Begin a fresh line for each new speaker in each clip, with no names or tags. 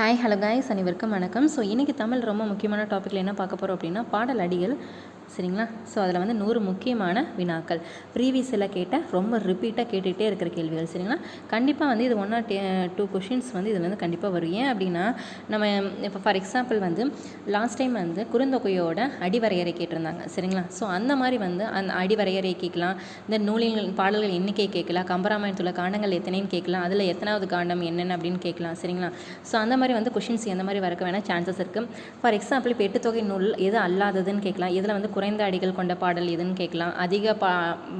Hi hello guys அனைவருக்கும் வணக்கம். So இன்றைக்கி தமிழ் ரொம்ப முக்கியமான டாப்பிக்கில் என்ன பார்க்க போகிறோம் அப்படின்னா பாடல் அடிகள். சரிங்களா? ஸோ அதில் வந்து நூறு முக்கியமான வினாக்கள். ப்ரீவியஸில் கேட்ட ரொம்ப ரிப்பீட்டாக கேட்டுகிட்டே இருக்கிற கேள்விகள் சரிங்களா? கண்டிப்பாக வந்து இது ஒன் ஆர் டூ கொஷின்ஸ் வந்து இதில் வந்து கண்டிப்பாக வரும். ஏன் அப்படின்னா நம்ம இப்போ ஃபார் எக்ஸாம்பிள் வந்து லாஸ்ட் டைம் வந்து குறுந்தொகையோட அடிவரையறை கேட்டிருந்தாங்க சரிங்களா? ஸோ அந்த மாதிரி வந்து அந்த அடிவரையறை கேட்கலாம். இந்த நூலின் பாடல்கள் எண்ணிக்கை கேட்கலாம். கம்பராமாயணத்தில் காண்டங்கள் எத்தனைன்னு கேட்கலாம். அதில் எத்தனாவது காண்டம் என்னென்ன அப்படின்னு கேட்கலாம் சரிங்களா? ஸோ அந்த மாதிரி வந்து கொஷின்ஸ் எந்த மாதிரி வரக்க வேணால் சான்சஸ் இருக்குது ஃபார் எக்ஸாம்பிள் இப்போ எட்டுத்தொகை நூல் எது அல்லாததுன்னு கேட்கலாம். இதில் வந்து குறைந்த அடிகள் கொண்ட பாடல் எதுன்னு கேட்கலாம். அதிக பா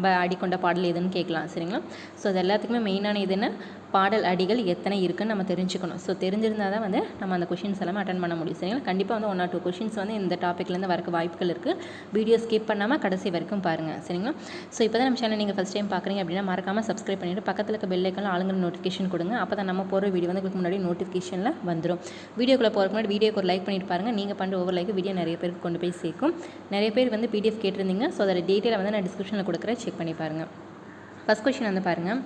ப அடி கொண்ட பாடல் எதுன்னு கேட்கலாம். சரிங்களா? ஸோ அது எல்லாத்துக்குமே மெயினான இதுன்னு பாடல் அடிகள் எத்தனை இருக்குன்னு நம்ம தெரிஞ்சுக்கணும். ஸோ தெரிஞ்சிருந்தால் தான் வந்து நம்ம அந்த கொஷின்ஸ் எல்லாமே அட்டன் பண்ண முடியும். சரிங்களா? கண்டிப்பாக வந்து ஒன் ஆர் டூ கொஷின்ஸ் வந்து இந்த டாப்பிக்லேருந்து வரக்கு வாய்ப்புகள் இருக்குது வீடியோ ஸ்கிப் பண்ணாமல் கடைசி வரைக்கும் பாருங்கள் சரிங்களா? ஸோ இப்போ தான் நம்ம சேனல் நீங்கள் ஃபஸ்ட் டைம் பார்க்குறீங்க அப்படின்னா மறக்காமல் சப்ஸ்கிரைப் பண்ணிவிட்டு பக்கத்தில் இருக்க பெல்லைக்கெல்லாம் ஆளுங்கிற நோட்டிஃபிகேஷன் கொடுங்க. அப்போ தான் நம்ம போகிற வீடியோ வந்து உங்களுக்கு முன்னாடி நோட்டிஃபிகேஷனில் வந்துடும் வீடியோக்குள்ளே போகிறக்கு முன்னாடி வீடியோக்கு ஒரு லைக் பண்ணிட்டு பாருங்கள் நீங்கள் பண்ணுற ஒவ்வொரு லைக் வீடியோ நிறைய பேருக்கு கொண்டு போய் சேர்க்கும். நிறைய பேர் வந்து பிடிஎஃப் கேட்டிருந்தீங்க. ஸோ அதோட டீட்டெயிலை வந்து நான் டிஸ்கிரிப்ஷனில் கொடுக்குறேன். செக் பண்ணி பாருங்கள் ஃபஸ்ட் கொஷின் வந்து பாருங்கள்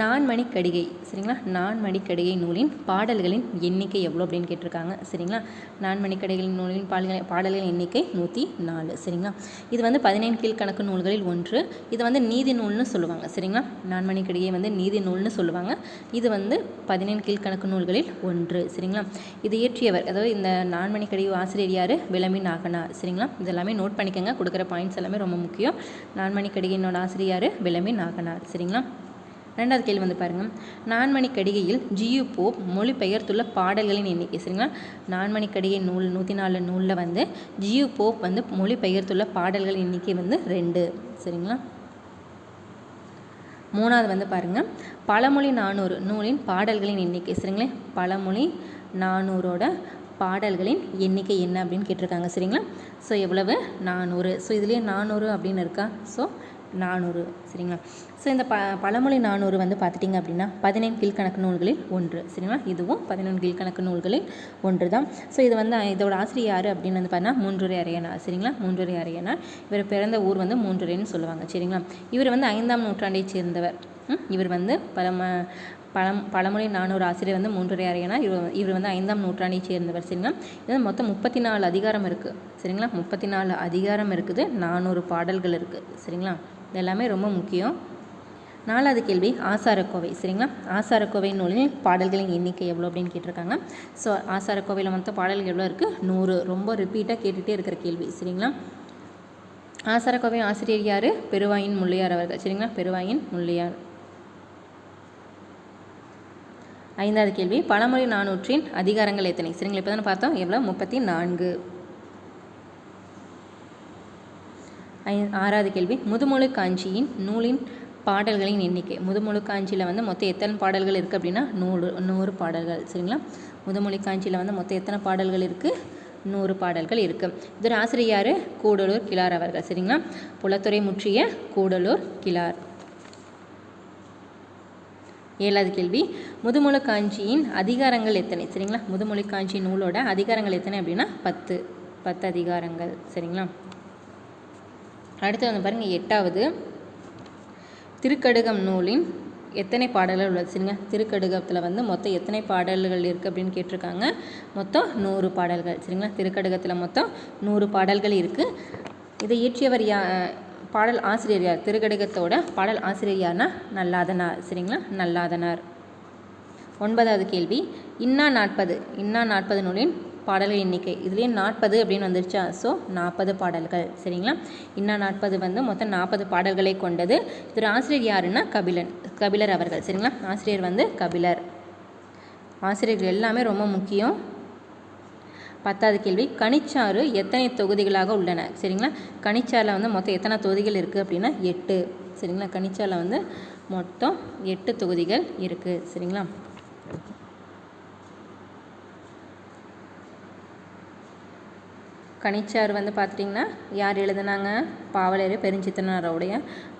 நான்மணி கடிகை சரிங்களா? நான்மணி கடிகை நூலின் பாடல்களின் எண்ணிக்கை எவ்வளோ அப்படின்னு கேட்டிருக்காங்க சரிங்களா? நான்மணி கடிகளின் நூலின் பாடல்கள் பாடல்களின் எண்ணிக்கை நூற்றி நாலு சரிங்களா? இது வந்து பதினைந்து கீழ்கணக்கு நூல்களில் ஒன்று. இது வந்து நீதி நூல்னு சொல்லுவாங்க சரிங்களா? நான்மணி கடிகை வந்து நீதி நூல்னு சொல்லுவாங்க. இது வந்து பதினேழு கீழ்கணக்கு நூல்களில் ஒன்று சரிங்களா? இது இயற்றியவர் அதாவது இந்த நான்மணி கடிகை ஆசிரியர் யார்? விளம்பி நாகனார் சரிங்களா? இதெல்லாமே நோட் பண்ணிக்கோங்க கொடுக்குற பாயிண்ட்ஸ் எல்லாமே ரொம்ப முக்கியம். நான்மணி கடிகையினோட ஆசிரியர் யார்? விளம்பி நாகனார் சரிங்களா? ரெண்டாவது கேள்வி வந்து பாருங்கள் நான்மணி கடிகையில் ஜியு போப் மொழிபெயர்த்துள்ள பாடல்களின் எண்ணிக்கை சரிங்களா? நான்மணி கடிகை நூல் நூற்றி நாலு நூலில் வந்து ஜியு போப் வந்து மொழிபெயர்த்துள்ள பாடல்கள் எண்ணிக்கை வந்து ரெண்டு சரிங்களா? மூணாவது வந்து பாருங்கள் பழமொழி நானூறு நூலின் பாடல்களின் எண்ணிக்கை சரிங்களேன் பழமொழி நானூறோட பாடல்களின் எண்ணிக்கை என்ன அப்படின்னு கேட்டிருக்காங்க சரிங்களா? ஸோ எவ்வளவு? நானூறு. ஸோ இதுலேயே நானூறு அப்படின்னு இருக்கா? ஸோ நானூறு சரிங்களா? ஸோ இந்த ப பழமொழி நானூறு வந்து பார்த்துட்டிங்க அப்படின்னா பதினேழு கீழ்கணக்கு நூல்களில் ஒன்று சரிங்களா? இதுவும் பதினொன்று கீழ்கணக்கு நூல்களில் ஒன்று தான். ஸோ இது வந்து இதோட ஆசிரியர் யார் அப்படின்னு வந்து பார்த்தா மூன்றுரை அரையனார் சரிங்களா? மூன்றுரை அரையனார். இவர் பிறந்த ஊர் வந்து மூன்றுரைன்னு சொல்லுவாங்க சரிங்களா? இவர் வந்து ஐந்தாம் நூற்றாண்டை சேர்ந்தவர். இவர் வந்து பழம பழம் பழமொழி நானூறு ஆசிரியர் வந்து மூன்றுரை அறையனா இவர் இவர் வந்து ஐந்தாம் நூற்றாண்டை சேர்ந்தவர் சரிங்களா? இது மொத்தம் முப்பத்தி நாலு அதிகாரம் இருக்குது சரிங்களா? முப்பத்தி நாலு அதிகாரம் இருக்குது நானூறு பாடல்கள் இருக்குது சரிங்களா? இதெல்லாமே ரொம்ப முக்கியம். நாலாவது கேள்வி ஆசாரக்கோவை. சரிங்களா? ஆசாரக்கோவை நூலில் பாடல்களின் எண்ணிக்கை எவ்வளோ அப்படின்னு கேட்டிருக்காங்க. ஸோ ஆசாரக்கோவையில் மொத்த பாடல்கள் எவ்வளோ இருக்குது நூறு. ரொம்ப ரிப்பீட்டாக கேட்டுகிட்டே இருக்கிற கேள்வி. சரிங்களா? ஆசாரக்கோவை ஆசிரியர் யார்? பெருவாயின் முள்ளையார் அவர்கள். சரிங்களா? பெருவாயின் முள்ளையார். ஐந்தாவது கேள்வி பழமொழி நானூற்றின் அதிகாரங்கள் எத்தனை? சரிங்களா இப்போ தானே பார்த்தோம். எவ்வளோ முப்பத்தி நான்கு. ஆறாவது கேள்வி. முதுமொழி காஞ்சியின் நூலின் பாடல்களின் எண்ணிக்கை. முதுமொழி காஞ்சியில் வந்து மொத்தம் எத்தனை பாடல்கள் இருக்குது அப்படின்னா நூறு நூறு பாடல்கள். சரிங்களா? முதுமொழி காஞ்சியில் வந்து மொத்தம் எத்தனை பாடல்கள் இருக்குது நூறு பாடல்கள் இருக்குது இதோட ஆசிரியர் கூடலூர் கிளார் அவர்கள். சரிங்களா? புலத்துறை முற்றிய கூடலூர் கிளார் ஏழாவது கேள்வி. முதுமொழி காஞ்சியின் அதிகாரங்கள் எத்தனை? சரிங்களா? முதுமொழி காஞ்சி நூலோட அதிகாரங்கள் எத்தனை அப்படின்னா பத்து பத்து அதிகாரங்கள். சரிங்களா? அடுத்து வந்து பாருங்கள் எட்டாவது. திருக்கடுகம் நூலின் எத்தனை பாடல்கள் உள்ளது? சரிங்க. திருக்கடுகத்தில் வந்து மொத்தம் எத்தனை பாடல்கள் இருக்குது அப்படின்னு கேட்டிருக்காங்க. மொத்தம் நூறு பாடல்கள். சரிங்களா? திருக்கடுகத்தில் மொத்தம் நூறு பாடல்கள் இருக்குது இதை இயற்றியவர் யா பாடல் ஆசிரியர் யார்? திருக்கடுகத்தோட பாடல் ஆசிரியர் யார்னா? நல்லாதனார். சரிங்களா? நல்லாதனார். ஒன்பதாவது கேள்வி. இன்னா நாற்பது. இன்னா நாற்பது நூலின் பாடல்கள் எண்ணிக்கை இதுலேயே நாற்பது அப்படின்னு வந்துருச்சா? ஸோ நாற்பது பாடல்கள். சரிங்களா? இன்னும் நாற்பது வந்து மொத்தம் நாற்பது பாடல்களை கொண்டது. இதில் ஆசிரியர் யாருன்னா? கபிலன். கபிலர் அவர்கள். சரிங்களா? ஆசிரியர் வந்து கபிலர். ஆசிரியர்கள் எல்லாமே ரொம்ப முக்கியம். பத்தாவது கேள்வி. கனிச்சாறு எத்தனை தொகுதிகளாக உள்ளன? சரிங்களா? கனிச்சாரில் வந்து மொத்தம் எத்தனை தொகுதிகள் இருக்குது அப்படின்னா எட்டு. சரிங்களா? கனிச்சாரில் வந்து மொத்தம் எட்டு தொகுதிகள் இருக்குது சரிங்களா? கனிச்சாறு வந்து பார்த்துட்டிங்கன்னா யார் எழுதுனாங்க? பாவலர் பெருஞ்சித்தனாரோடைய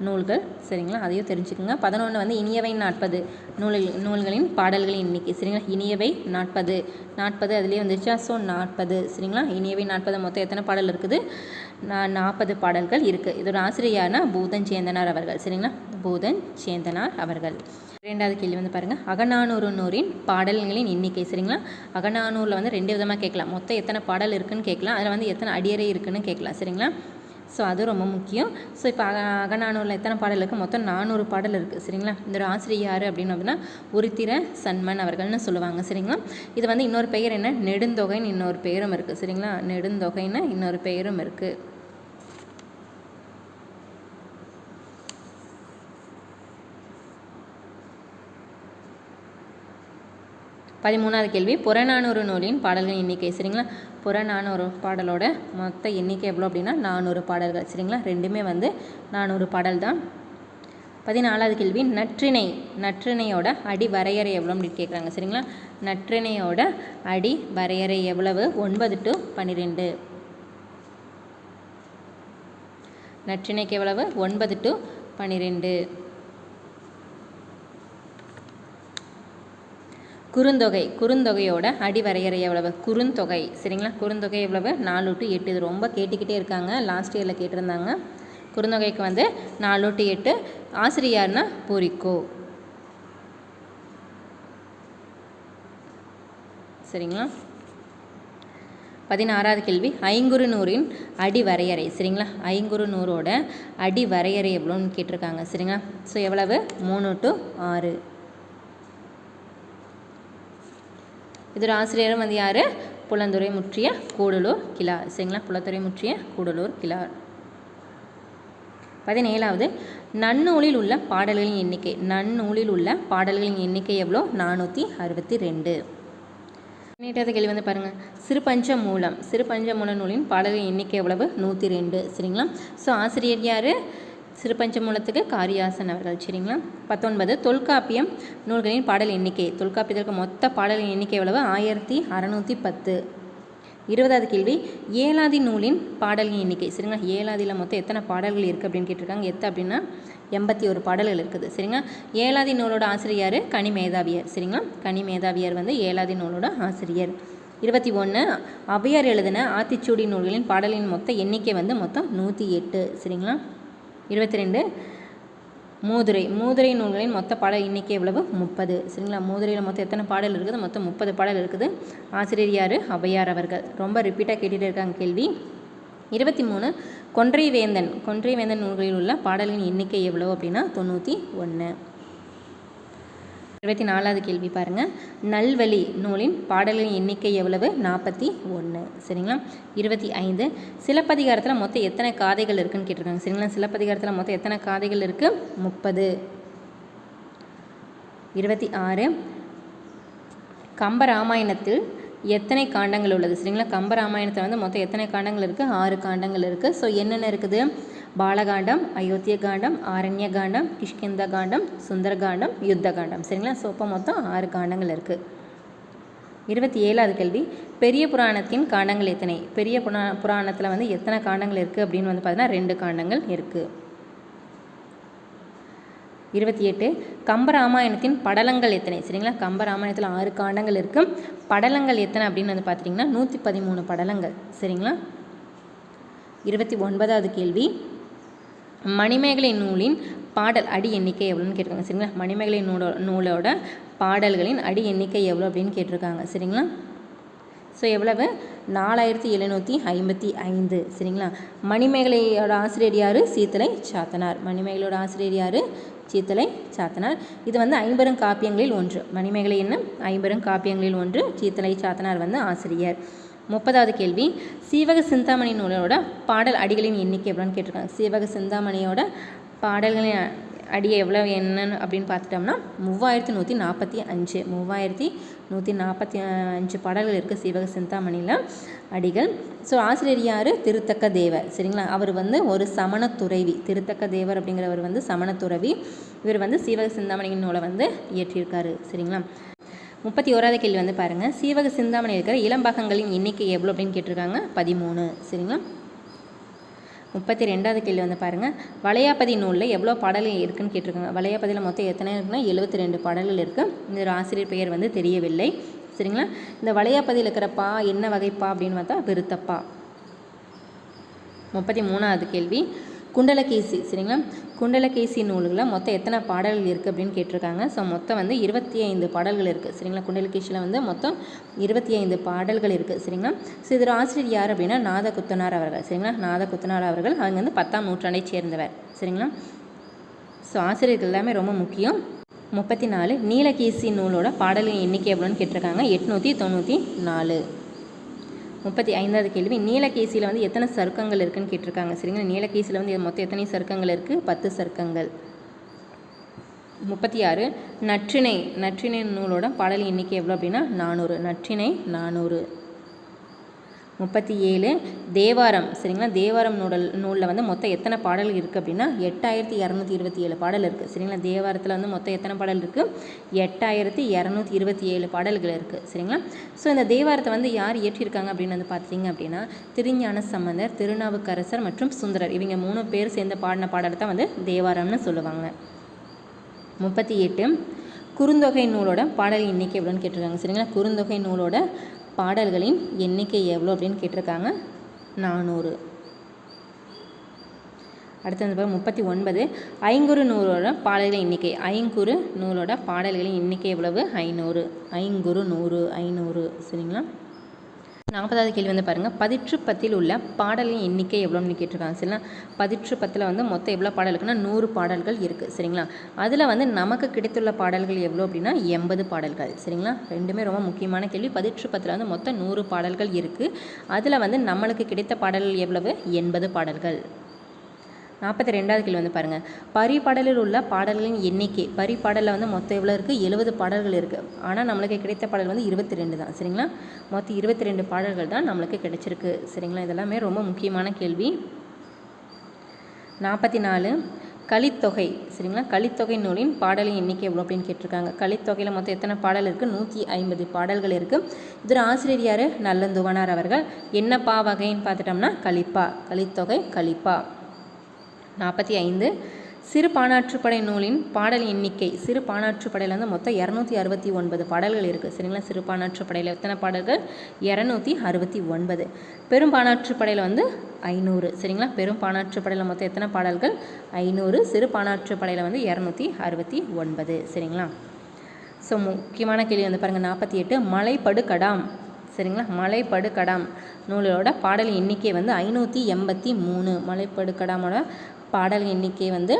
நூல்கள். சரிங்களா? அதையும் தெரிஞ்சுக்கோங்க. பதினொன்று வந்து இனியவை நாற்பது நூல்கள் நூல்களின் பாடல்களின் எண்ணிக்கை. சரிங்களா? இனியவை நாற்பது. நாற்பது அதுலேயே வந்துருச்சா? ஸோ நாற்பது. சரிங்களா? இனியவை நாற்பது மொத்தம் எத்தனை பாடல் இருக்குது? நான் நாற்பது பாடல்கள் இருக்குது இதோட ஆசிரியர்னா பூதன் சேந்தனார் அவர்கள். சரிங்களா? பூதன் சேந்தனார் அவர்கள். ரெண்டாவது கேள்வி வந்து பாருங்கள் அகநானூறு நூறின் பாடல்களின் எண்ணிக்கை சரிங்களா? அகநானூரில் வந்து ரெண்டு விதமாக கேட்கலாம். மொத்தம் எத்தனை பாடல் இருக்குன்னு கேட்கலாம். அதில் வந்து எத்தனை அடியறை இருக்குன்னு கேட்கலாம் சரிங்களா? ஸோ அது ரொம்ப முக்கியம். ஸோ இப்போ அக அகநானூரில் எத்தனை பாடல் இருக்குது மொத்தம் நானூறு பாடல் இருக்குது சரிங்களா? இந்த ஒரு ஆசிரியர் யார் அப்படின்னு அப்படின்னா உருத்திர சன்மன் அவர்கள்னு சொல்லுவாங்க சரிங்களா? இது வந்து இன்னொரு பெயர் என்ன? நெடுந்தொகைன்னு இன்னொரு பெயரும் இருக்குது சரிங்களா? நெடுந்தொகைன்னு இன்னொரு பெயரும் இருக்குது பதிமூணாவது கேள்வி. புறநானூறு நூலின் பாடல்கள் எண்ணிக்கை சரிங்களா? புறநானூறு பாடலோட மொத்த எண்ணிக்கை எவ்வளோ அப்படின்னா நானூறு பாடல்கள் சரிங்களா? ரெண்டுமே வந்து நானூறு பாடல் தான். பதினாலாவது கேள்வி. நற்றிணை நற்றிணையோட அடி வரையறை எவ்வளோ அப்படின்னு கேட்குறாங்க சரிங்களா? நற்றிணையோட அடி வரையறை எவ்வளவு? ஒன்பது டு பன்னிரெண்டு. நற்றிணைக்கு எவ்வளவு? ஒன்பது டு பன்னிரெண்டு. குறுந்தொகை குறுந்தொகையோட அடி வரையறை எவ்வளவு? குறுந்தொகை. சரிங்களா? குறுந்தொகை எவ்வளவு? நாலு டு எட்டு. இது ரொம்ப கேட்டுக்கிட்டே இருக்காங்க. லாஸ்ட் இயரில் கேட்டிருந்தாங்க. குறுந்தொகைக்கு வந்து நாலு டு எட்டு. ஆசிரியார்னா பூரிக்கோ. சரிங்களா? பதினாறாவது கேள்வி. ஐங்குறு நூறின் அடி வரையறை சரிங்களா? ஐங்குறு நூறோட அடி வரையறை எவ்வளோன்னு கேட்டிருக்காங்க. சரிங்களா? ஸோ எவ்வளவு? மூணு டு ஆறு. இதோட ஆசிரியரும் வந்து யார்? புலந்துரை முற்றிய கூடலூர் கிழார் சரிங்களா? புலத்துறை முற்றிய கூடலூர் கிழார் பதினேழாவது நன்னூலில் உள்ள பாடல்களின் எண்ணிக்கை. நன்னூலில் உள்ள பாடல்களின் எண்ணிக்கை எவ்வளோ? நானூற்றி அறுபத்தி ரெண்டு. பதினெட்டாவது கேள்வி வந்து பாருங்கள் சிறுபஞ்ச மூலம் சிறுபஞ்ச மூல நூலின் பாடல்களின் எண்ணிக்கை எவ்வளவு? நூற்றி ரெண்டு சரிங்களா? ஸோ ஆசிரியர் யார்? சிறுபஞ்சமூலத்துக்கு காரியாசன் அவர்கள் சரிங்களா? பத்தொன்பது தொல்காப்பியம் நூல்களின் பாடல் எண்ணிக்கை. தொல்காப்பியத்திற்கு மொத்த பாடலின் எண்ணிக்கை எவ்வளவு? ஆயிரத்தி அறநூற்றி பத்து. இருபதாவது கேள்வி ஏழாதி நூலின் பாடல்களின் எண்ணிக்கை. சரிங்களா? ஏழாதியில் மொத்தம் எத்தனை பாடல்கள் இருக்குது அப்படின்னு கேட்டிருக்காங்க. எத்த அப்படின்னா எண்பத்தி ஒரு பாடல்கள் இருக்குது. சரிங்களா? ஏழாதி நூலோட ஆசிரியர் கனி மேதாவியர். சரிங்களா? கனி மேதாவியர் வந்து ஏழாதி நூலோட ஆசிரியர். இருபத்தி ஒன்று அவையார் எழுதின ஆத்திச்சூடி நூல்களின் பாடலின் மொத்த எண்ணிக்கை வந்து மொத்தம் நூற்றி எட்டு. சரிங்களா? இருபத்தி ரெண்டு மூதுரை. மூதுரை நூல்களின் மொத்த பாடல் எண்ணிக்கை எவ்வளவு? முப்பது. சரிங்களா? மூதுரையில் மொத்தம் எத்தனை பாடல் இருக்குது? மொத்தம் முப்பது பாடல் இருக்குது. ஆசிரியர் யார்? ஔவையார் அவர்கள். ரொம்ப ரிப்பீட்டாக கேட்டுகிட்டே இருக்காங்க கேள்வி. இருபத்தி மூணு கொன்றை வேந்தன் கொன்றை வேந்தன் நூல்களில் உள்ள பாடல்களின் எண்ணிக்கை எவ்வளோ அப்படின்னா தொண்ணூற்றி ஒன்று இருபத்தி நாலாவது கேள்வி பாருங்கள் நல்வழி நூலின் பாடலின் எண்ணிக்கை எவ்வளவு? நாற்பத்தி ஒன்று சரிங்களா? இருபத்தி ஐந்து. சிலப்பதிகாரத்தில் மொத்தம் எத்தனை காதைகள் இருக்குன்னு கேட்டிருக்காங்க. சரிங்களா? சிலப்பதிகாரத்தில் மொத்தம் எத்தனை காதைகள் இருக்குது முப்பது. இருபத்தி ஆறு. கம்பராமாயணத்தில் எத்தனை காண்டங்கள் உள்ளது? சரிங்களா? கம்பராமாயணத்தில் வந்து மொத்தம் எத்தனை காண்டங்கள் இருக்குது ஆறு காண்டங்கள் இருக்குது ஸோ என்னென்ன இருக்குது? பாலகாண்டம் அயோத்திய காண்டம் ஆரண்ய காண்டம் கிஷ்கிந்த காண்டம் சுந்தர காண்டம் யுத்த காண்டம் சரிங்களா? ஸோ இப்போ மொத்தம் ஆறு காண்டங்கள் இருக்குது இருபத்தி ஏழாவது கேள்வி. பெரிய புராணத்தின் காண்டங்கள் எத்தனை? பெரிய புரா புராணத்தில் வந்து எத்தனை காண்டங்கள் இருக்குது அப்படின்னு வந்து பார்த்தீங்கன்னா ரெண்டு காண்டங்கள் இருக்குது இருபத்தி எட்டு. கம்பராமாயணத்தின் படலங்கள் எத்தனை? சரிங்களா? கம்பராமாயணத்தில் ஆறு காண்டங்கள் இருக்குது படலங்கள் எத்தனை அப்படின்னு வந்து பார்த்துட்டிங்கன்னா நூற்றி பதிமூணு படலங்கள். சரிங்களா? இருபத்தி ஒன்பதாவது கேள்வி. மணிமேகலை நூலின் பாடல் அடி எண்ணிக்கை எவ்வளோன்னு கேட்டிருக்காங்க. சரிங்களா? மணிமேகலை நூலோ நூலோட பாடல்களின் அடி எண்ணிக்கை எவ்வளோ அப்படின்னு கேட்டிருக்காங்க. சரிங்களா? ஸோ எவ்வளவு? நாலாயிரத்தி எழுநூற்றி ஐம்பத்தி ஐந்து. சரிங்களா? மணிமேகலையோட ஆசிரியர் யார்? சீத்தலை சாத்தனார். மணிமேகலையோட ஆசிரியர் யார்? சீத்தலை சாத்தனார். இது வந்து ஐம்பெரும் காப்பியங்களில் ஒன்று. மணிமேகலை என்ன? ஐம்பெரும் காப்பியங்களில் ஒன்று. சீத்தலை சாத்தனார் வந்து ஆசிரியர். முப்பதாவது கேள்வி. சீவக சிந்தாமணி நூலோட பாடல் அடிகளின் எண்ணிக்கை எவ்வளோன்னு கேட்டிருக்காங்க. சீவக சிந்தாமணியோட பாடல்களின் அடி எவ்வளோ என்னன்னு அப்படின்னு பார்த்துட்டோம்னா மூவாயிரத்தி நூற்றி நாற்பத்தி அஞ்சு. மூவாயிரத்தி நூற்றி நாற்பத்தி அஞ்சு பாடல்கள் இருக்குது சீவக சிந்தாமணியில் அடிகள். ஸோ ஆசிரியர் யார்? திருத்தக்க தேவர். சரிங்களா? அவர் வந்து ஒரு சமண துறவி திருத்தக்க தேவர் அப்படிங்கிறவர் வந்து சமண துறவி இவர் வந்து சீவக சிந்தாமணியின் நூலை வந்து இயற்றியிருக்காரு. சரிங்களா? முப்பத்தி ஓராவது கேள்வி வந்து பாருங்கள் சீவக சிந்தாமணி இருக்கிற இளம்பாகங்களின் எண்ணிக்கை எவ்வளோ அப்படின்னு கேட்டிருக்காங்க? பதிமூணு. சரிங்களா? முப்பத்தி ரெண்டாவது கேள்வி வந்து பாருங்கள் வளையாபதி நூலில் எவ்வளோ பாடல்கள் இருக்குதுன்னு கேட்டிருக்காங்க. வளையாபதியில் மொத்தம் எத்தனை இருக்குன்னா எழுபத்தி ரெண்டு பாடல்கள் இருக்குது இந்த ஆசிரியர் பெயர் வந்து தெரியவில்லை. சரிங்களா? இந்த வளையாபதியில் இருக்கிற பா என்ன வகைப்பா அப்படின்னு பார்த்தா விருத்தப்பா. முப்பத்தி மூணாவது கேள்வி. குண்டலகேசி சரிங்களா? குண்டலகேசி நூல்களில் மொத்தம் எத்தனை பாடல்கள் இருக்குது அப்படின்னு கேட்டிருக்காங்க. ஸோ மொத்தம் வந்து இருபத்தி ஐந்து பாடல்கள் இருக்குது சரிங்களா? குண்டலகேசியில் வந்து மொத்தம் இருபத்தி ஐந்து பாடல்கள் இருக்குது சரிங்களா? ஸோ இதில் ஆசிரியர் யார் அப்படின்னா நாத குத்தனார் அவர்கள் சரிங்களா? நாத குத்தனார் அவர்கள் அவங்க வந்து பத்தாம் நூற்றாண்டை சேர்ந்தவர் சரிங்களா? ஸோ ஆசிரியர்கள் எல்லாமே ரொம்ப முக்கியம். முப்பத்தி நாலு நீலகேசி நூலோட பாடலின் எண்ணிக்கை எவ்வளோன்னு கேட்டிருக்காங்க. எட்நூற்றி தொண்ணூற்றி நாலு. முப்பத்தி ஐந்தாவது கேள்வி. நீலகேசியில் வந்து எத்தனை சருக்கங்கள் இருக்குன்னு கேட்டிருக்காங்க. சரிங்களா? நீலகேசியில் வந்து மொத்தம் எத்தனை சருக்கங்கள் இருக்குது பத்து சருக்கங்கள். முப்பத்தி ஆறு. நற்றிணை நற்றிணை நூலோட பாடல் எண்ணிக்கை எவ்வளோ அப்படின்னா நானூறு. நற்றிணை நானூறு. முப்பத்தி ஏழு தேவாரம் சரிங்களா? தேவாரம் நூடல் நூலில் வந்து மொத்தம் எத்தனை பாடல்கள் இருக்குது அப்படின்னா எட்டாயிரத்தி இரநூத்தி இருபத்தி ஏழு பாடல் இருக்குது சரிங்களா? தேவாரத்தில் வந்து மொத்தம் எத்தனை பாடல் இருக்குது எட்டாயிரத்தி இரநூத்தி இருபத்தி ஏழு பாடல்கள் இருக்குது சரிங்களா? ஸோ இந்த தேவாரத்தை வந்து யார் இயற்றியிருக்காங்க அப்படின்னு வந்து பார்த்தீங்க அப்படின்னா திருஞான சம்பந்தர் திருநாவுக்கரசர் மற்றும் சுந்தரர். இவங்க மூணு பேர் சேர்ந்த பாடின பாடலை தான் வந்து தேவாரம்னு சொல்லுவாங்க. முப்பத்தி எட்டு குறுந்தொகை நூலோட பாடல் எண்ணிக்கை எவ்வளோன்னு கேட்டிருக்காங்க சரிங்களா? குறுந்தொகை நூலோட பாடல்களின் எண்ணிக்கை எவ்வளோ அப்படின்னு கேட்டிருக்காங்க? நானூறு. அடுத்து வந்து முப்பத்தி ஒன்பது. ஐங்குறு நூறோட பாடல்களின் எண்ணிக்கை. ஐங்குறு நூலோட பாடல்களின் எண்ணிக்கை எவ்வளவு? ஐநூறு. ஐங்குறு நூறு ஐநூறு. சரிங்களா? நாற்பதாவது கேள்வி வந்து பாருங்கள் பதிற்று பத்தில் உள்ள பாடலின் எண்ணிக்கை எவ்வளோன்னு கேட்டிருக்காங்க. சரிங்களா? பதிற்று பத்தில் வந்து மொத்தம் எவ்வளோ பாடல் இருக்குன்னா நூறு பாடல்கள் இருக்குது சரிங்களா? அதில் வந்து நமக்கு கிடைத்துள்ள பாடல்கள் எவ்வளோ அப்படின்னா எண்பது பாடல்கள். சரிங்களா? ரெண்டுமே ரொம்ப முக்கியமான கேள்வி. பதிற்று பத்தில் வந்து மொத்தம் நூறு பாடல்கள் இருக்குது அதில் வந்து நம்மளுக்கு கிடைத்த பாடல்கள் எவ்வளவு? எண்பது பாடல்கள். நாற்பத்தி ரெண்டாவது கேள்வி வந்து பாருங்கள் பரிபாடலில் உள்ள பாடல்களின் எண்ணிக்கை. பரிபாடலில் வந்து மொத்தம் எவ்வளோ இருக்குது எழுபது பாடல்கள் இருக்குது ஆனால் நம்மளுக்கு கிடைத்த பாடல் வந்து இருபத்தி ரெண்டு தான். சரிங்களா? மொத்தம் இருபத்தி ரெண்டு பாடல்கள் தான் நம்மளுக்கு கிடைச்சிருக்கு. சரிங்களா? இதெல்லாமே ரொம்ப முக்கியமான கேள்வி. நாற்பத்தி நாலு கலித்தொகை. சரிங்களா? கலித்தொகை நூலின் பாடலின் எண்ணிக்கை எவ்வளோ அப்படின்னு கேட்டிருக்காங்க. கலித்தொகையில் மொத்தம் எத்தனை பாடல் இருக்குது நூற்றி ஐம்பது பாடல்கள் இருக்குது இதில் ஆசிரியர் யார்? நல்லந்துவனார் அவர்கள். என்னப்பா வகைன்னு பார்த்துட்டோம்னா கலிப்பா. கலித்தொகை கலிப்பா. நாற்பத்தி ஐந்து. சிறு பாணாற்றுப்படை நூலின் பாடல் எண்ணிக்கை. சிறு பாணாற்றுப்படையில் வந்து மொத்தம் இரநூத்தி அறுபத்தி ஒன்பது பாடல்கள் இருக்குது சரிங்களா? சிறு பாணாற்றுப்படையில் எத்தனை பாடல்கள்? இரநூத்தி அறுபத்தி ஒன்பது. பெரும் பாணாற்றுப்படையில் வந்து ஐநூறு. சரிங்களா? பெரும் பாணாற்றுப்படையில் மொத்தம் எத்தனை பாடல்கள்? ஐநூறு. சிறு பாணாற்றுப்படையில் வந்து இரநூத்தி அறுபத்தி ஒன்பது. சரிங்களா? ஸோ முக்கியமான கேள்வி வந்து பாருங்கள் நாற்பத்தி எட்டு. மலைப்படு கடாம் சரிங்களா? மலைப்படு கடாம் நூலோட பாடல் எண்ணிக்கை வந்து ஐநூற்றி எண்பத்தி மூணு. மலைப்படு கடாமோட பாடல் எண்ணிக்கை வந்து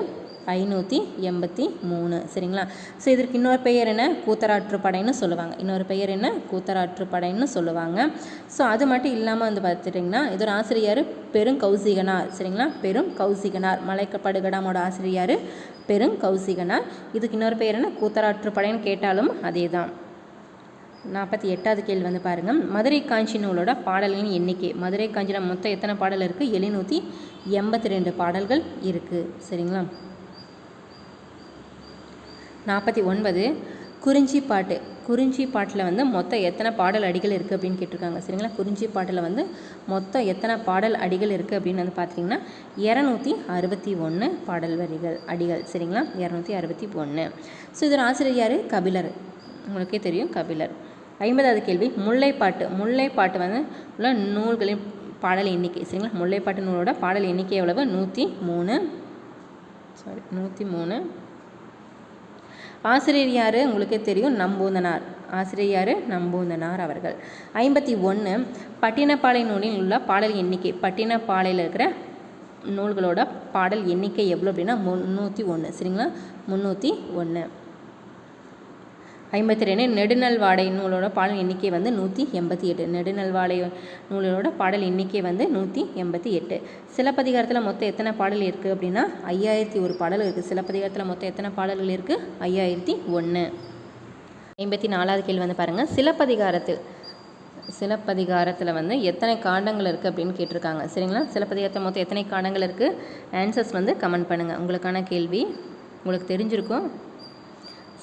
ஐநூற்றி எண்பத்தி மூணு. சரிங்களா? ஸோ இதற்கு இன்னொரு பெயர் என்ன? கூத்தராற்று படைன்னு சொல்லுவாங்க. இன்னொரு பெயர் என்ன? கூத்தராற்று படைன்னு சொல்லுவாங்க. ஸோ அது மட்டும் இல்லாமல் வந்து பார்த்துட்டிங்கன்னா இதோட ஆசிரியர் பெரும் கௌசிகனார் சரிங்களா? பெரும் கௌசிகனார் மலைக்கப்படுகடாமோட ஆசிரியர் பெரும் கௌசிகனார் இதுக்கு இன்னொரு பெயர் என்ன? கூத்தராற்று படைன்னு கேட்டாலும் அதே தான் நாற்பத்தி எட்டாவது கேள்வி வந்து பாருங்கள் மதுரை காஞ்சி நூலோட பாடல்களின் எண்ணிக்கை. மதுரை காஞ்சியில் மொத்தம் எத்தனை பாடல் இருக்குது எழுநூற்றி எண்பத்தி ரெண்டு பாடல்கள் இருக்குது சரிங்களா? நாற்பத்தி ஒன்பது. குறிஞ்சி பாட்டு. குறிஞ்சி பாட்டில் வந்து மொத்தம் எத்தனை பாடல் அடிகள் இருக்குது அப்படின்னு கேட்டிருக்காங்க. சரிங்களா? குறிஞ்சி பாட்டில் வந்து மொத்தம் எத்தனை பாடல் அடிகள் இருக்குது அப்படின்னு வந்து பார்த்தீங்கன்னா இரநூத்தி அறுபத்தி ஒன்று பாடல் வரிகள் அடிகள். சரிங்களா? இரநூத்தி அறுபத்தி ஒன்று ஸோ இதோட ஆசிரியர் யார்? கபிலர். உங்களுக்கே தெரியும் கபிலர். ஐம்பதாவது கேள்வி முல்லைப்பாட்டு. முல்லைப்பாட்டு வந்து உள்ள நூல்களின் பாடல் எண்ணிக்கை சரிங்களா? முல்லைப்பாட்டு நூலோட பாடல் எண்ணிக்கை எவ்வளவு? நூற்றி மூணு சாரி நூற்றி மூணு ஆசிரியர் யார்? உங்களுக்கே தெரியும் நம்பூந்தனார். ஆசிரியர் யார்? நம்பூந்தனார் அவர்கள். ஐம்பத்தி ஒன்று பட்டினப்பாலை நூலில் உள்ள பாடல் எண்ணிக்கை. பட்டினப்பாலையில் இருக்கிற நூல்களோட பாடல் எண்ணிக்கை எவ்வளோ அப்படின்னா முந்நூற்றி ஒன்று சரிங்களா? முந்நூற்றி ஒன்று ஐம்பத்தி ரெண்டு நெடுநல்வாடை நூலோட பாடல் எண்ணிக்கை வந்து நூற்றி எண்பத்தி எட்டு. நெடுநல்வாடை நூலோட பாடல் எண்ணிக்கை வந்து நூற்றி எண்பத்தி எட்டு. சிலப்பதிகாரத்தில் மொத்தம் எத்தனை பாடல் இருக்குது அப்படின்னா ஐயாயிரத்தி ஒரு பாடல் இருக்குது சிலப்பதிகாரத்தில் மொத்தம் எத்தனை பாடல்கள் இருக்குது ஐயாயிரத்தி ஒன்று ஐம்பத்தி நாலாவது கேள்வி வந்து பாருங்கள் சிலப்பதிகாரத்தில் சிலப்பதிகாரத்தில் வந்து எத்தனை காண்டங்கள் இருக்குது அப்படின்னு கேட்டிருக்காங்க. சரிங்களா? சிலப்பதிகாரத்தில் மொத்தம் எத்தனை காண்டங்கள் இருக்குது ஆன்சர்ஸ் வந்து கமெண்ட் பண்ணுங்கள் உங்களுக்கான கேள்வி உங்களுக்கு தெரிஞ்சிருக்கும்.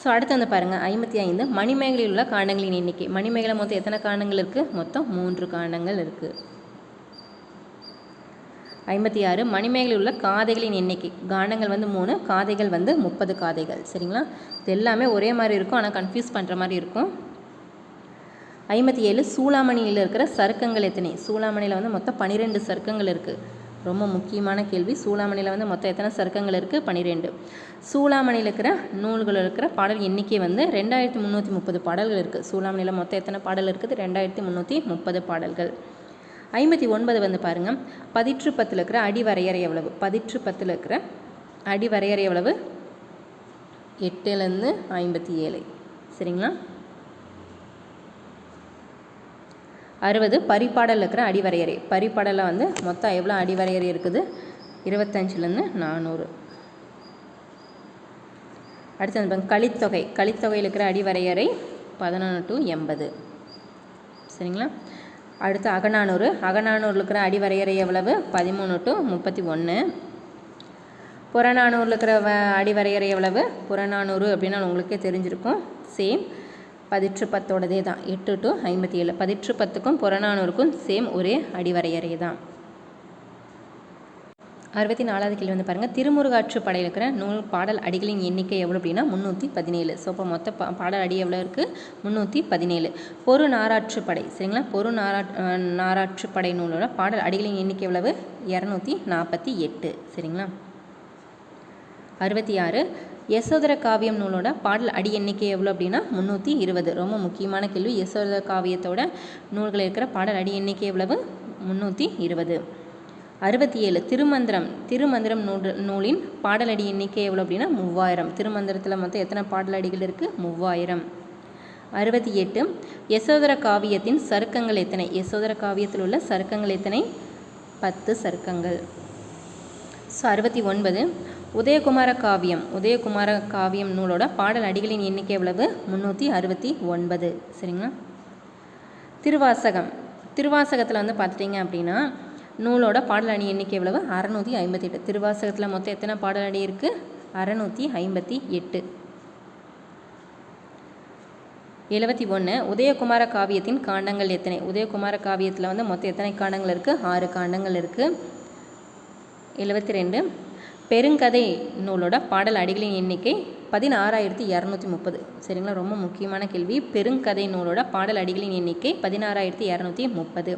ஸோ அடுத்து வந்து பாருங்கள் ஐம்பத்தி ஐந்து மணிமேகலையில் உள்ள காண்டங்களின் எண்ணிக்கை. மணிமேகலை மொத்தம் எத்தனை காண்டங்கள் இருக்குது மொத்தம் மூன்று காண்டங்கள் இருக்குது ஐம்பத்தி ஆறு மணிமேகலையில் உள்ள காதைகளின் எண்ணிக்கை. காண்டங்கள் வந்து மூணு காதைகள் வந்து முப்பது காதைகள். சரிங்களா? இது எல்லாமே ஒரே மாதிரி இருக்கும் ஆனால் கன்ஃபியூஸ் பண்ணுற மாதிரி இருக்கும். ஐம்பத்தி ஏழு சூளாமணியில் இருக்கிற சருக்கங்கள் எத்தனை? சூளாமணியில் வந்து மொத்தம் பன்னிரெண்டு சருக்கங்கள் இருக்குது ரொம்ப முக்கியமான கேள்வி. சூளாமணியில் வந்து மொத்தம் எத்தனை சருக்கங்கள் இருக்குது பன்னிரெண்டு சூளாமணியில் இருக்கிற நூல்கள் இருக்கிற பாடல் எண்ணிக்கை வந்து ரெண்டாயிரத்தி முந்நூற்றி முப்பது பாடல்கள் இருக்குது சூளாமணியில் மொத்தம் எத்தனை பாடல் இருக்குது? ரெண்டாயிரத்தி முந்நூற்றி முப்பது பாடல்கள். ஐம்பத்தி ஒன்பது வந்து பாருங்கள் பதிற்று பத்தில் இருக்கிற அடி வரையறை எவ்வளவு? பதிற்று பத்தில் இருக்கிற அடி வரையறை எவ்வளவு எட்டுலேருந்து ஐம்பத்தி ஏழு. சரிங்களா? அறுபது பரிப்பாடல் இருக்கிற அடிவரையறை. பரிப்பாடலில் வந்து மொத்தம் எவ்வளோ அடிவரையறை இருக்குது? இருபத்தஞ்சிலேருந்து நானூறு. அடுத்து வந்து பாருங்க கலித்தொகை கலித்தொகையில் இருக்கிற அடிவரையறை பதினொன்று டு எண்பது. சரிங்களா? அடுத்து அகநானூறு. அகநானூரில் இருக்கிற அடிவரையறை எவ்வளவு? பதிமூணு டு முப்பத்தி ஒன்று புறநானூரில் இருக்கிற வ அடிவரையறை எவ்வளவு? புறநானூறு அப்படின்னா உங்களுக்கே தெரிஞ்சிருக்கும். சேம் பதிற்று பத்தோடதே தான் எட்டு டு ஐம்பத்தி ஏழு பதிற்று பத்துக்கும் புறநானூறுக்கும் சேம் ஒரே அடிவரையறை தான் அறுபத்தி நாலாவது கேள்வி வந்து பாருங்கள் திருமுருகாற்று படையில் இருக்கிற நூல் பாடல் அடிகளின் எண்ணிக்கை எவ்வளோ அப்படின்னா முந்நூற்றி பதினேழு ஸோ இப்போ மொத்த பா பாடல் அடி எவ்வளோ இருக்குது முந்நூற்றி பதினேழு பொறு நாராற்று படை. சரிங்களா? பொறு நாரா நாராற்று படை நூலோட பாடல் அடிகளின் எண்ணிக்கை எவ்வளவு? இரநூத்தி நாற்பத்தி எட்டு. சரிங்களா? அறுபத்தி ஆறு. யசோதர காவியம் நூலோட பாடல் அடி எண்ணிக்கை எவ்வளோ அப்படின்னா முந்நூற்றி இருபது. ரொம்ப முக்கியமான கேள்வி. யசோதர காவியத்தோட நூல்கள் இருக்கிற பாடல் அடி எண்ணிக்கை எவ்வளவு? முந்நூற்றி இருபது. அறுபத்தி ஏழு திருமந்திரம். திருமந்திரம் நூல் நூலின் பாடலடி எண்ணிக்கை எவ்வளோ அப்படின்னா மூவாயிரம். திருமந்திரத்தில் மொத்தம் எத்தனை பாடலடிகள் இருக்குது மூவாயிரம். அறுபத்தி எட்டு யசோதர காவியத்தின் சருக்கங்கள் எத்தனை? யசோதர காவியத்தில் உள்ள சருக்கங்கள் எத்தனை? பத்து சருக்கங்கள். ஸோ அறுபத்தி ஒன்பது. உதயகுமார காவியம் உதயகுமார காவியம் நூலோட பாடல் அடிகளின் எண்ணிக்கை எவ்வளவு? முந்நூற்றி அறுபத்தி ஒன்பது. சரிங்களா? திருவாசகம். திருவாசகத்தில் வந்து பார்த்துட்டிங்க அப்படின்னா நூலோட பாடல் அணி எண்ணிக்கை எவ்வளவு? அறநூற்றி ஐம்பத்தி எட்டு திருவாசகத்தில் மொத்தம் எத்தனை பாடல் அடி இருக்குது அறநூற்றி ஐம்பத்தி எட்டு. எழுபத்தி ஒன்று உதயகுமார காவியத்தின் காண்டங்கள் எத்தனை? உதயகுமார காவியத்தில் வந்து மொத்தம் எத்தனை காண்டங்கள் இருக்குது ஆறு காண்டங்கள் இருக்குது எழுபத்தி ரெண்டு. பெருங்கதை நூலோட பாடல் அடிகளின் எண்ணிக்கை பதினாறாயிரத்தி இரநூத்தி முப்பது. சரிங்களா? ரொம்ப முக்கியமான கேள்வி. பெருங்கதை நூலோட பாடல் அடிகளின் எண்ணிக்கை பதினாறாயிரத்தி இரநூத்தி முப்பது.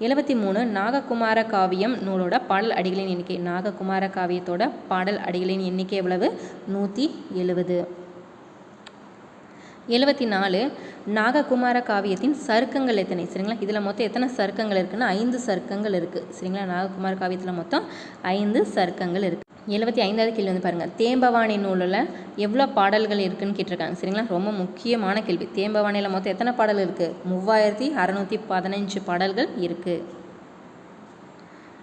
எழுபத்தி மூணு நாககுமார காவியம் நூலோட பாடல் அடிகளின் எண்ணிக்கை. நாககுமார காவியத்தோட பாடல் அடிகளின் எண்ணிக்கை எவ்வளவு? நூற்றி எழுபது எழுபத்தி நாலு நாககுமார காவியத்தின் சருக்கங்கள் எத்தனை? சரிங்களா? இதில் மொத்தம் எத்தனை சருக்கங்கள் இருக்குன்னா ஐந்து சருக்கங்கள் இருக்குது சரிங்களா? நாககுமார காவியத்தில் மொத்தம் ஐந்து சருக்கங்கள் இருக்குது எழுபத்தி ஐந்தாவது கேள்வி வந்து பாருங்கள் தேம்பவாணி நூலில் எவ்வளோ பாடல்கள் இருக்குதுன்னு கேட்டிருக்காங்க. சரிங்களா? ரொம்ப முக்கியமான கேள்வி. தேம்பவாணியில் மொத்தம் எத்தனை பாடல் இருக்குது மூவாயிரத்தி அறநூற்றி பதினஞ்சு பாடல்கள் இருக்குது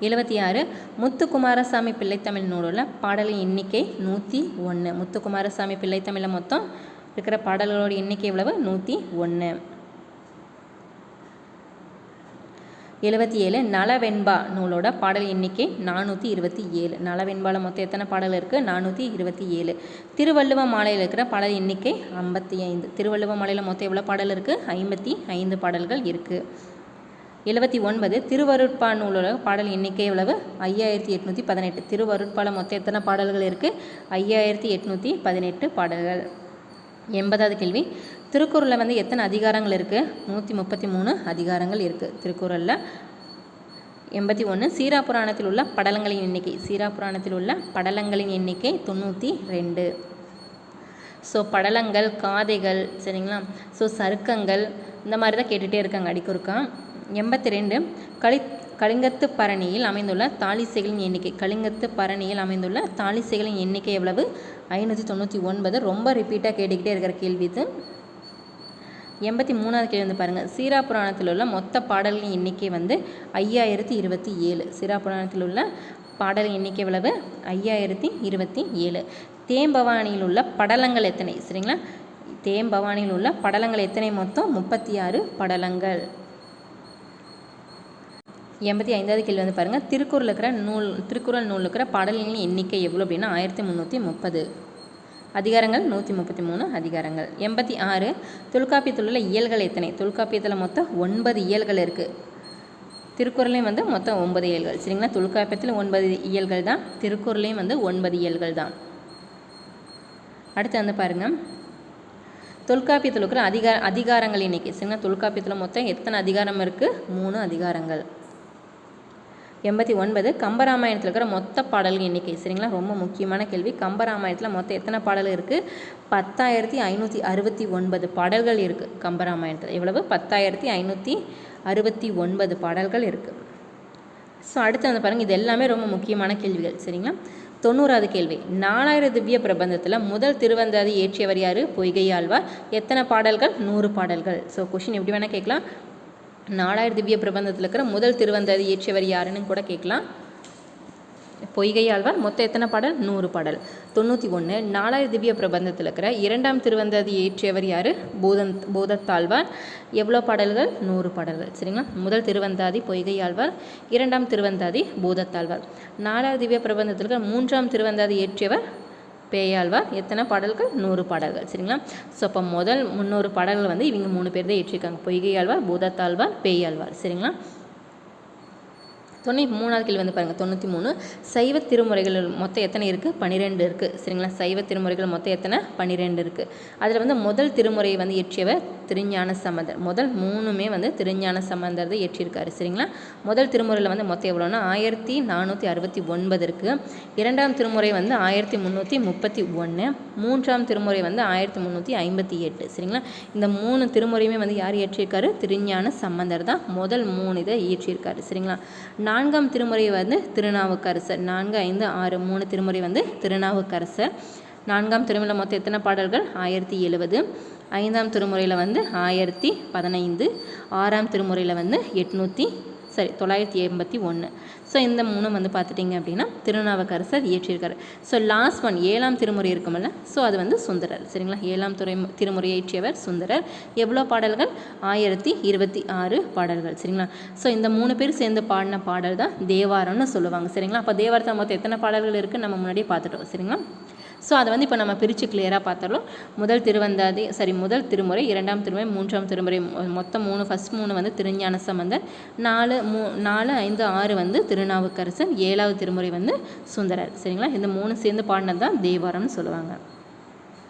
எழுபத்தி ஆறு முத்துக்குமாரசாமி பிள்ளைத்தமிழ் நூலில் பாடலின் எண்ணிக்கை நூற்றி ஒன்று முத்துக்குமாரசாமி பிள்ளைத்தமிழில் மொத்தம் இருக்கிற பாடல்களோட எண்ணிக்கை எவ்வளவு? நூற்றி ஒன்று எழுபத்தி ஏழு நலவெண்பா நூலோட பாடல் எண்ணிக்கை நானூற்றி இருபத்தி ஏழு. நலவெண்பாவில் மொத்தம் எத்தனை பாடல் இருக்குது நானூற்றி இருபத்தி ஏழு. திருவள்ளுவ மாலையில் இருக்கிற பாடல் எண்ணிக்கை ஐம்பத்தி ஐந்து. திருவள்ளுவ மாலையில் மொத்தம் எவ்வளோ பாடல் இருக்குது ஐம்பத்தி ஐந்து பாடல்கள் இருக்குது எழுபத்தி ஒன்பது திருவருட்பா நூலோட பாடல் எண்ணிக்கை எவ்வளவு? ஐயாயிரத்தி எட்நூற்றி பதினெட்டு. திருவருட்பால மொத்தம் எத்தனை பாடல்கள் இருக்குது ஐயாயிரத்தி எட்நூற்றி பதினெட்டு பாடல்கள். எண்பதாவது கேள்வி. திருக்குறளில் வந்து எத்தனை அதிகாரங்கள் இருக்குது நூற்றி முப்பத்தி மூணு அதிகாரங்கள் இருக்குது திருக்குறளில் எண்பத்தி ஒன்று சீரா புராணத்தில் உள்ள படலங்களின் எண்ணிக்கை. சீரா புராணத்தில் உள்ள படலங்களின் எண்ணிக்கை தொண்ணூற்றி ரெண்டு. ஸோ படலங்கள் காதைகள் சரிங்களா? ஸோ சருக்கங்கள் இந்த மாதிரி தான் கேட்டுகிட்டே இருக்காங்க. அடிக்கொருக்கா? எண்பத்தி ரெண்டு. கலி கலிங்கத்து பரணியில் அமைந்துள்ள தாலிசைகளின் எண்ணிக்கை. கலிங்கத்து பரணியில் அமைந்துள்ள தாலிசைகளின் எண்ணிக்கை எவ்வளவு? ஐநூற்றி தொண்ணூற்றி ஒன்பது. ரொம்ப ரிப்பீட்டாக கேட்டுக்கிட்டே இருக்கிற கேள்வி இது. எண்பத்தி மூணாவது கேள்வி வந்து பாருங்கள் சீரா புராணத்தில் உள்ள மொத்த பாடல்களின் எண்ணிக்கை வந்து ஐயாயிரத்தி இருபத்தி ஏழு. சீரா புராணத்தில் உள்ள பாடல் எண்ணிக்கை எவ்வளவு? ஐயாயிரத்தி இருபத்தி ஏழு. தேம்பவானியில் உள்ள படலங்கள் எத்தனை? சரிங்களா? தேம்பவானியில் உள்ள படலங்கள் எத்தனை மொத்தம்? முப்பத்தி ஆறு படலங்கள். எண்பத்தி ஐந்தாவது கேள்வி வந்து பாருங்கள் திருக்குறள் இருக்கிற நூல் திருக்குறள் நூல் இருக்கிற பாடல்களின் எண்ணிக்கை எவ்வளோ அப்படின்னா ஆயிரத்தி முந்நூற்றி முப்பது. அதிகாரங்கள் நூற்றி முப்பத்தி மூணு அதிகாரங்கள். எண்பத்தி ஆறு தொல்காப்பியத்தில் உள்ள இயல்கள் எத்தனை? தொல்காப்பியத்தில் மொத்தம் ஒன்பது இயல்கள் இருக்குது திருக்குறளையும் வந்து மொத்தம் ஒன்பது இயல்கள். சரிங்களா? தொல்காப்பியத்தில் ஒன்பது இயல்கள் தான் திருக்குறளையும் வந்து ஒன்பது இயல்கள் தான். அடுத்து வந்து பாருங்கள் தொல்காப்பியத்தில் இருக்கிற அதிகார அதிகாரங்கள் எண்ணிக்கை. சரிங்களா? தொல்காப்பியத்தில் மொத்தம் எத்தனை அதிகாரம் இருக்குது மூணு அதிகாரங்கள். எண்பத்தி ஒன்பது கம்பராமாயணத்தில் இருக்கிற மொத்த பாடல்கள் எண்ணிக்கை. சரிங்களா? ரொம்ப முக்கியமான கேள்வி. கம்பராமாயணத்தில் மொத்தம் எத்தனை பாடல் இருக்குது பத்தாயிரத்தி ஐநூற்றி அறுபத்தி ஒன்பது பாடல்கள் இருக்குது கம்பராமாயணத்தில். எவ்வளவு? பத்தாயிரத்தி ஐநூற்றி அறுபத்தி ஒன்பது பாடல்கள் இருக்குது ஸோ அடுத்து வந்து பாருங்கள் இது எல்லாமே ரொம்ப முக்கியமான கேள்விகள். சரிங்களா? தொண்ணூறாவது கேள்வி. நாலாயிரம் திவ்ய பிரபந்தத்தில் முதல் திருவந்தாதி இயற்றியவர் யார்? பொய்கையாழ்வார். எத்தனை பாடல்கள்? நூறு பாடல்கள். ஸோ கொஷின் எப்படி வேணால் கேட்கலாம். நாலாயிரம் திவ்ய பிரபந்தத்தில் இருக்கிற முதல் திருவந்தாதி இயற்றியவர் யாருன்னு கூட கேட்கலாம். பொய்கை ஆழ்வார் மொத்தம் எத்தனை பாடல்? நூறு பாடல். தொண்ணூற்றி ஒன்று நாலாயிரம் திவ்ய பிரபந்தத்தில் இருக்கிற இரண்டாம் திருவந்தாதி இயற்றியவர் யார்? பூதன் பூதத்தாழ்வார். எவ்வளோ பாடல்கள்? நூறு பாடல்கள். சரிங்களா? முதல் திருவந்தாதி பொய்கையாழ்வார் இரண்டாம் திருவந்தாதி பூதத்தாழ்வார். நாலாயிரம் திவ்ய பிரபந்தத்தில் இருக்கிற மூன்றாம் திருவந்தாதி இயற்றியவர் பேயாழ்வார். எத்தனை பாடல்கள்? நூறு பாடல்கள். சரிங்களா? ஸோ அப்போ முதல் முந்நூறு பாடல்கள் வந்து இவங்க மூணு பேர் தான் ஏற்றிருக்காங்க. பொய்கையாழ்வார் பூதத்தாழ்வார் பேயாழ்வார். சரிங்களா? தொண்ணூற்றி மூணாவது கேள்வி வந்து பாருங்கள் தொண்ணூற்றி மூணு. சைவ திருமுறைகள் மொத்தம் எத்தனை இருக்குது பன்னிரெண்டு இருக்குது சரிங்களா? சைவ திருமுறைகள் மொத்தம் எத்தனை? பன்னிரெண்டு இருக்குது அதில் வந்து முதல் திருமுறையை வந்து இயற்றியவர் திருஞான சம்பந்தர். முதல் மூணுமே வந்து திருஞான சம்பந்தர் தான் இயற்றியிருக்காரு. சரிங்களா? முதல் திருமுறையில் வந்து மொத்தம் எவ்வளோன்னா ஆயிரத்தி நானூற்றி அறுபத்தி ஒன்பது இருக்குது இரண்டாம் திருமுறை வந்து ஆயிரத்தி முந்நூற்றி முப்பத்தி ஒன்று மூன்றாம் திருமுறை வந்து ஆயிரத்தி முந்நூற்றி ஐம்பத்தி எட்டு. சரிங்களா? இந்த மூணு திருமுறையுமே வந்து யார் இயற்றியிருக்காரு? திருஞான சம்பந்தர் தான் முதல் மூணு இதை இயற்றியிருக்காரு. சரிங்களா? நான்காம் திருமுறை வந்து திருநாவுக்கரசர். நான்கு ஐந்து ஆறு மூணு திருமுறை வந்து திருநாவுக்கரசர். நான்காம் திருமுறையில் மொத்தம் எத்தனை பாடல்கள்? ஆயிரத்தி எழுபது. ஐந்தாம் திருமுறையில் வந்து ஆயிரத்தி பதினைந்து ஆறாம் திருமுறையில் வந்து எட்நூற்றி சரி தொள்ளாயிரத்தி எண்பத்தி ஒன்று ஸோ இந்த மூணு வந்து பார்த்துட்டிங்க அப்படின்னா திருநாவுக்கரசர் இயற்றியிருக்காரு. ஸோ லாஸ்ட் ஒன் ஏழாம் திருமுறை இருக்குமில்ல ஸோ அது வந்து சுந்தரர் சரிங்களா? ஏழாம் துறை திருமுறை இயற்றியவர் சுந்தரர். எவ்வளோ பாடல்கள்? ஆயிரத்தி இருபத்தி ஆறு பாடல்கள் சரிங்களா? ஸோ இந்த மூணு பேர் சேர்ந்து பாடின பாடல் தான் தேவாரம்னு சொல்லுவாங்க சரிங்களா? அப்போ தேவாரத்தில் மொத்தம் எத்தனை பாடல்கள் இருக்குது நம்ம முன்னாடியே பார்த்துட்டோம் சரிங்களா? ஸோ அதை வந்து இப்போ நம்ம பிரித்து கிளியராக பார்த்தாலும் முதல் திருவந்தாதி சரி முதல் திருமுறை இரண்டாம் திருமுறை மூன்றாம் திருமுறை மொத்தம் மூணு ஃபஸ்ட் மூணு வந்து திருஞான சம்பந்தர். நாலு மூ நாலு ஐந்து ஆறு வந்து திருநாவுக்கரசர். ஏழாவது திருமுறை வந்து சுந்தரர். சரிங்களா? இந்த மூணு சேர்ந்து பாடினது தான் தேவாரம்னு சொல்லுவாங்க.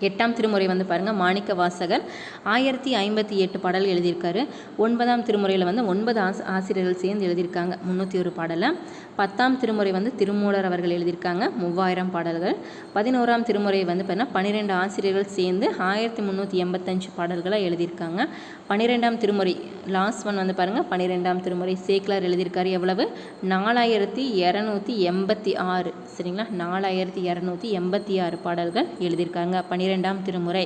எட்டாம் திருமுறை வந்து பாருங்கள் மாணிக்க வாசகர். ஆயிரத்தி ஐம்பத்தி எட்டு பாடல் எழுதியிருக்காரு. ஒன்பதாம் திருமுறையில் வந்து ஒன்பது ஆஸ் ஆசிரியர்கள் சேர்ந்து எழுதியிருக்காங்க முந்நூற்றி ஒரு பாடலை. பத்தாம் திருமுறை வந்து திருமூலர் அவர்கள் எழுதியிருக்காங்க மூவாயிரம் பாடல்கள். பதினோராம் திருமுறை வந்து பார்த்தீங்கன்னா பன்னிரெண்டு ஆசிரியர்கள் சேர்ந்து ஆயிரத்தி முந்நூற்றி எண்பத்தஞ்சு பாடல்களை எழுதியிருக்காங்க. பன்னிரெண்டாம் திருமுறை லாஸ்ட் ஒன் வந்து பாருங்கள் பன்னிரெண்டாம் திருமுறை. சேக்லார் எழுதியிருக்காரு எவ்வளவு? நாலாயிரத்தி இரநூத்தி எண்பத்தி ஆறு. சரிங்களா? நாலாயிரத்தி இரநூத்தி எண்பத்தி ஆறு பாடல்கள் எழுதியிருக்காங்க. பன்னிரெண்டு பன்னிரெண்டாம் திருமுறை.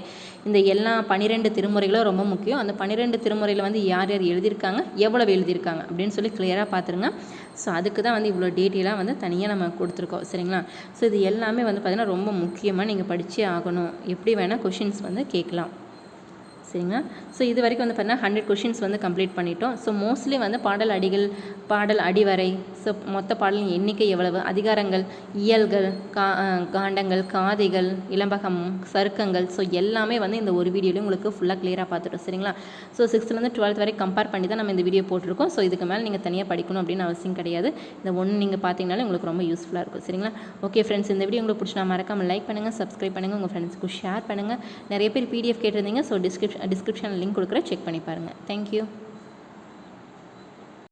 இந்த எல்லா பன்னிரெண்டு திருமுறைகளும் ரொம்ப முக்கியம். அந்த பன்னிரெண்டு திருமுறையில் வந்து யார் யார் எழுதியிருக்காங்க எவ்வளவு எழுதியிருக்காங்க அப்படின்னு சொல்லி கிளியராக பார்த்துருங்க. ஸோ அதுக்கு தான் வந்து இவ்வளோ டீட்டெயிலாக வந்து தனியாக நம்ம கொடுத்துருக்கோம். சரிங்களா? ஸோ இது எல்லாமே வந்து பார்த்திங்கன்னா ரொம்ப முக்கியமாக நீங்கள் படித்தே ஆகணும். எப்படி வேணால் கொஷின்ஸ் வந்து கேட்கலாம். சரிங்களா ஸோ இது வரைக்கும் வந்து பார்த்தீங்கன்னா ஹண்ட்ரட் கொஷின்ஸ் வந்து கம்ப்ளீட் பண்ணிட்டோம். ஸோ மோஸ்ட்லி வந்து பாடல் அடிகள் பாடல் அடிவரை ஸோ மொத்த பாடலின் எண்ணிக்கை எவ்வளவு? அதிகாரங்கள் இயல்கள் கா காண்டங்கள் காதைகள் இளம்பகம் சருக்கங்கள். ஸோ எல்லாமே வந்து இந்த ஒரு வீடியோலையும் உங்களுக்கு ஃபுல்லாக கிளியராக பார்த்துட்டோம். சரிங்களா? ஸோ சிக்ஸ்த்துலேருந்து டுவெல்த் வரைக்கும் கம்பேர் பண்ணி தான் நம்ம இந்த வீடியோ போட்டிருக்கோம். ஸோ இதுக்கு மேலே நீங்கள் தனியாக படிக்கணும் அப்படின்னு அவசியம் கிடையாது. இந்த ஒன்று நீங்கள் பார்த்தீங்கனாலே உங்களுக்கு ரொம்ப யூஸ்ஃபுல்லாக இருக்கும். சரிங்களா? ஓகே ஃப்ரெண்ட்ஸ் இந்த வீடியோ உங்களுக்கு பிடிச்சினா மறக்காமல் லைக் பண்ணுங்கள் சப்ஸ்கிரைப் பண்ணுங்கள் உங்கள் ஃப்ரெண்ட்ஸ்க்கு ஷேர் பண்ணுங்கள் நிறைய பேர் பிடிஎஃப் கேட்டிருந்தீங்க ஸோ டிஸ்கிரிப்ஷன் டிஸ்கிரிப்ஷனில் லிங்க் கொடுக்குறேன் செக் பண்ணி பாருங்கள் தேங்க்யூ